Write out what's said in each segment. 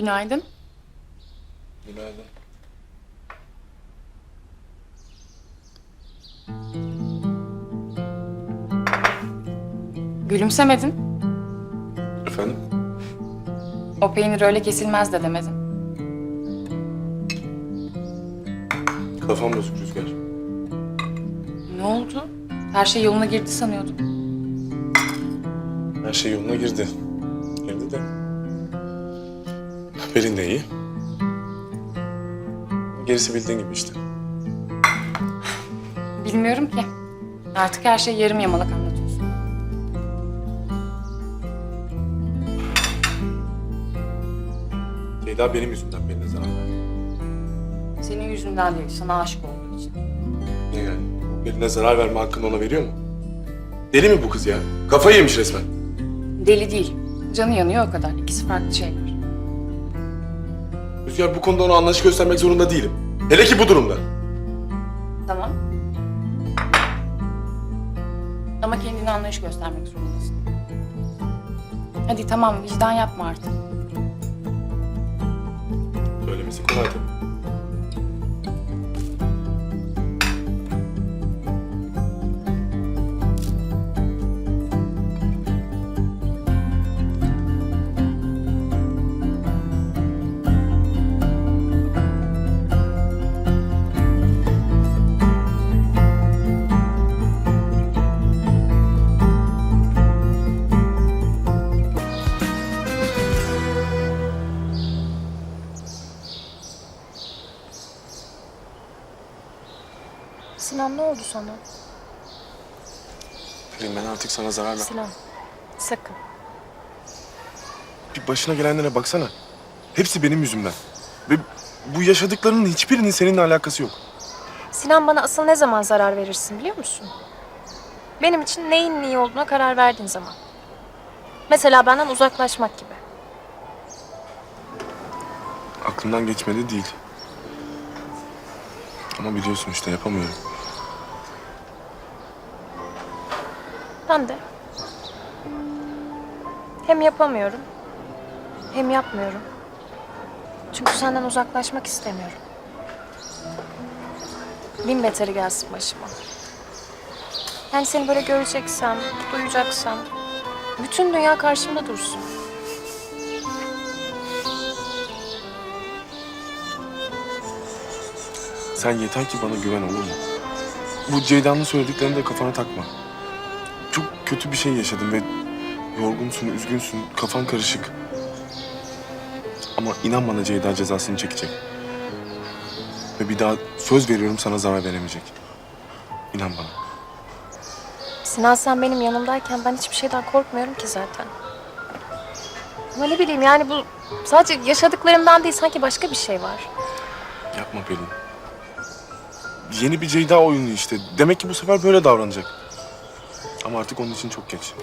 Günaydın. Günaydın. Gülümsemedin. Efendim? O peynir öyle kesilmez de demedin. Kafam bozuk Rüzgar. Ne oldu? Her şey yoluna girdi sanıyordum. Her şey yoluna girdi. Pelin de iyi. Gerisi bildiğin gibi işte. Bilmiyorum ki. Artık her şey yarım yamalak anlatıyorsun. Ceyda benim yüzümden Pelin'e zarar verdi. Senin yüzünden değil, sana aşık olduğu için. Ne yani? Pelin'e zarar verme hakkını ona veriyor mu? Deli mi bu kız ya? Kafayı yemiş resmen. Deli değil. Canı yanıyor o kadar. İkisi farklı şeyler. Rüzgar bu konuda ona anlayış göstermek zorunda değilim. Hele ki bu durumda. Tamam. Ama kendine anlayış göstermek zorundasın. Hadi tamam, vicdan yapma artık. Söylemesi kolay tabii. Sinan ne oldu sana? Pelin ben artık sana zarar ver. Sinan sakın. Bir başına gelenlere baksana. Hepsi benim yüzümden. Ve bu yaşadıklarının hiçbirinin seninle alakası yok. Sinan bana asıl ne zaman zarar verirsin biliyor musun? Benim için neyin iyi olduğuna karar verdiğin zaman. Mesela benden uzaklaşmak gibi. Aklımdan geçmedi değil. Ama biliyorsun işte yapamıyorum. Ben de. Hem yapamıyorum, hem yapmıyorum. Çünkü senden uzaklaşmak istemiyorum. Bin beteri gelsin başıma. Yani seni böyle göreceksem, duyacaksam, bütün dünya karşımda dursun. Sen yeter ki bana güven olur mu? Bu Ceyda'nın söylediklerini de kafana takma. Kötü bir şey yaşadın ve yorgunsun, üzgünsün, kafan karışık. Ama inan bana Ceyda cezasını çekecek. Ve bir daha söz veriyorum sana zarar veremeyecek. İnan bana. Sinan sen benim yanımdayken ben hiçbir şeyden korkmuyorum ki zaten. Ama ne bileyim yani bu sadece yaşadıklarımdan değil sanki başka bir şey var. Yapma Pelin. Yeni bir Ceyda oyunu işte. Demek ki bu sefer böyle davranacak. Ama artık onun için çok geç.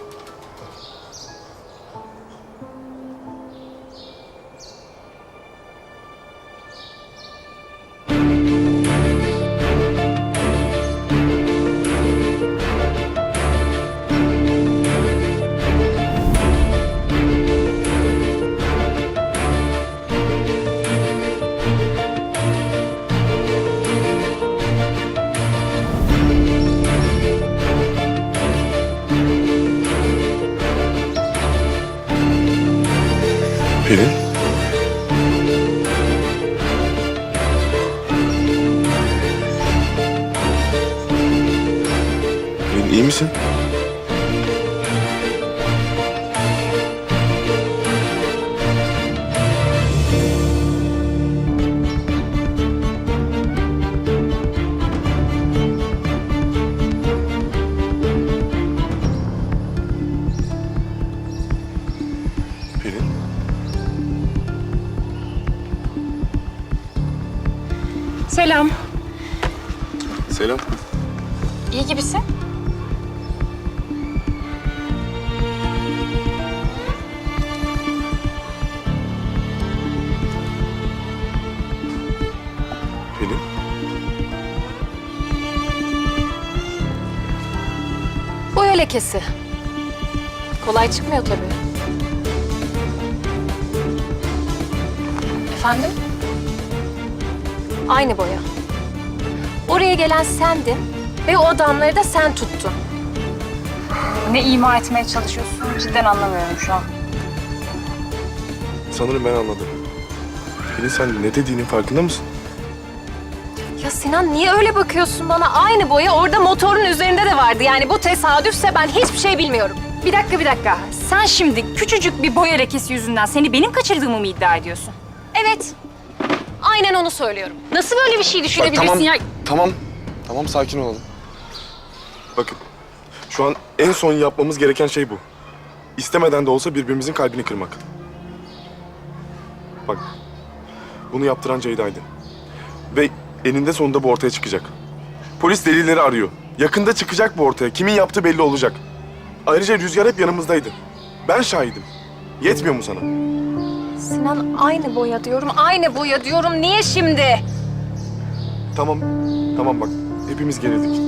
Pelin. Pelin iyi misin? Selam. İyi gibisin. Pelin. Boya lekesi. Kolay çıkmıyor tabii. Efendim? Aynı boya. Oraya gelen sendin ve o adamları da sen tuttun. Ne ima etmeye çalışıyorsun? Cidden anlamıyorum şu an. Sanırım ben anladım. Pelin sen ne dediğinin farkında mısın? Ya Sinan niye öyle bakıyorsun bana? Aynı boya orada motorun üzerinde de vardı. Yani bu tesadüfse ben hiçbir şey bilmiyorum. Bir dakika bir dakika. Sen şimdi küçücük bir boya lekesi yüzünden seni benim kaçırdığımı mı iddia ediyorsun? Evet. Aynen onu söylüyorum. Nasıl böyle bir şey Bak, düşünebilirsin tamam, ya? Tamam, tamam sakin olalım. Bakın, şu an en son yapmamız gereken şey bu. İstemeden de olsa birbirimizin kalbini kırmak. Bak, bunu yaptıran Ceyda'ydı. Ve eninde sonunda bu ortaya çıkacak. Polis delilleri arıyor. Yakında çıkacak bu ortaya. Kimin yaptığı belli olacak. Ayrıca Rüzgar hep yanımızdaydı. Ben şahidim. Yetmiyor mu sana? Sinan aynı boya diyorum, aynı boya diyorum. Niye şimdi? Tamam, tamam bak. Hepimiz gerildik.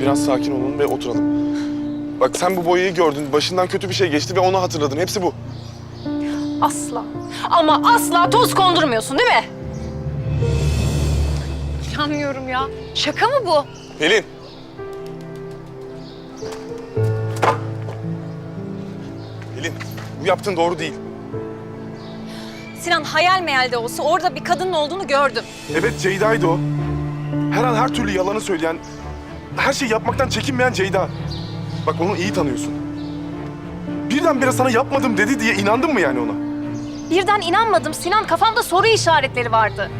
Biraz sakin olun ve oturalım. Bak sen bu boyayı gördün, başından kötü bir şey geçti ve onu hatırladın. Hepsi bu. Asla. Ama asla toz kondurmuyorsun değil mi? İnanmıyorum ya. Şaka mı bu? Pelin. Pelin, bu yaptığın doğru değil. Sinan hayal meyal de olsa orada bir kadının olduğunu gördüm. Evet Ceyda'ydı o. Her an her türlü yalanı söyleyen, her şeyi yapmaktan çekinmeyen Ceyda. Bak onu iyi tanıyorsun. Birdenbire sana yapmadım dedi diye inandın mı yani ona? Birden inanmadım Sinan. Kafamda soru işaretleri vardı.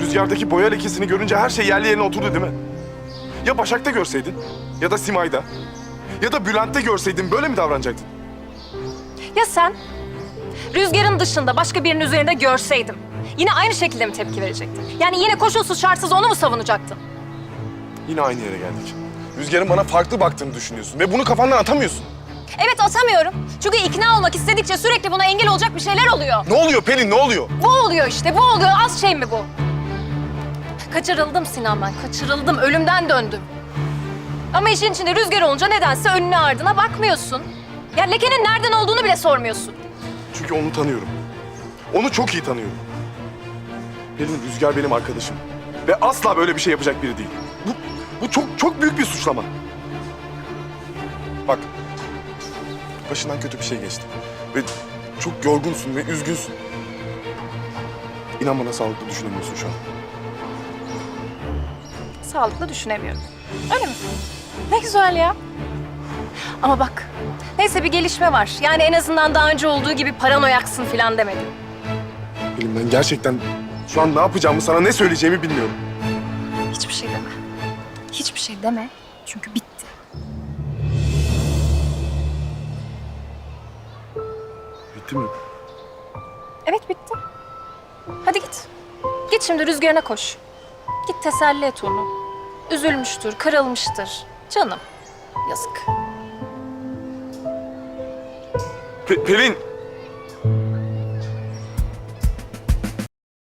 Rüzgardaki boya lekesini görünce her şey yerli yerine oturdu değil mi? Ya Başak'ta görseydin ya da Simay'da ya da Bülent'te görseydin böyle mi davranacaktın? Ya sen? Rüzgarın dışında başka birinin üzerinde görseydim. Yine aynı şekilde mi tepki verecektin? Yani yine koşulsuz şartsız onu mu savunacaktın? Yine aynı yere geldik. Rüzgar'ın bana farklı baktığını düşünüyorsun ve bunu kafandan atamıyorsun. Evet atamıyorum. Çünkü ikna olmak istedikçe sürekli buna engel olacak bir şeyler oluyor. Ne oluyor Pelin ne oluyor? Bu oluyor işte, bu oluyor. Az şey mi bu? Kaçırıldım Sinan ben, kaçırıldım. Ölümden döndüm. Ama işin içinde rüzgar olunca nedense önüne ardına bakmıyorsun. Ya lekenin nereden olduğunu bile sormuyorsun. Çünkü onu tanıyorum. Onu çok iyi tanıyorum. Pelin Rüzgar benim arkadaşım. Ve asla böyle bir şey yapacak biri değil. Bu, bu çok çok büyük bir suçlama. Bak. Başından kötü bir şey geçti. Ve çok yorgunsun ve üzgünsün. İnan bana sağlıklı düşünemiyorsun şu an. Sağlıklı düşünemiyorum. Öyle mi? Ne güzel ya. Ama bak, neyse bir gelişme var. Yani en azından daha önce olduğu gibi paranoyaksın falan demedim. Pelin ben gerçekten şu an ne yapacağımı sana ne söyleyeceğimi bilmiyorum. Hiçbir şey deme. Hiçbir şey deme. Çünkü bitti. Bitti mi? Evet bitti. Hadi git. Git şimdi rüzgarına koş. Git teselli et onu. Üzülmüştür, kırılmıştır. Canım. Yazık. Pe- Pelin!